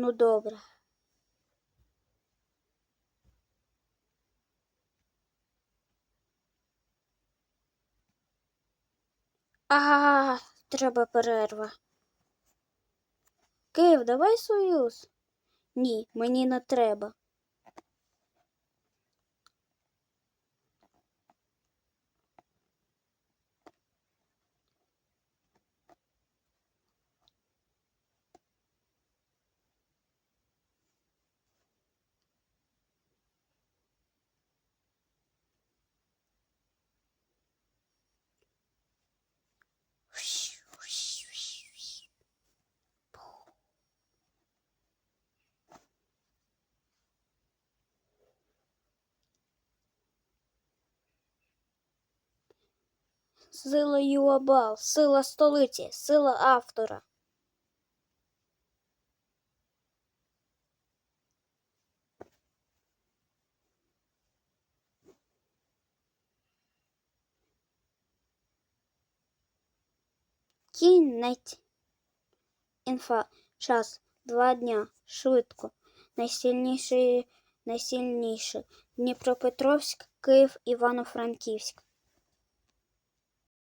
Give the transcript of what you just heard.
Ну добре. А, треба перерва. Київ, давай союз. Ні, мені не треба. Сила Юабал, сила столиці, сила автора. Кінець. Інфа. Час. Два дня. Швидко. Найсильніший, найсильніший. Дніпропетровськ, Київ, Івано-Франківськ.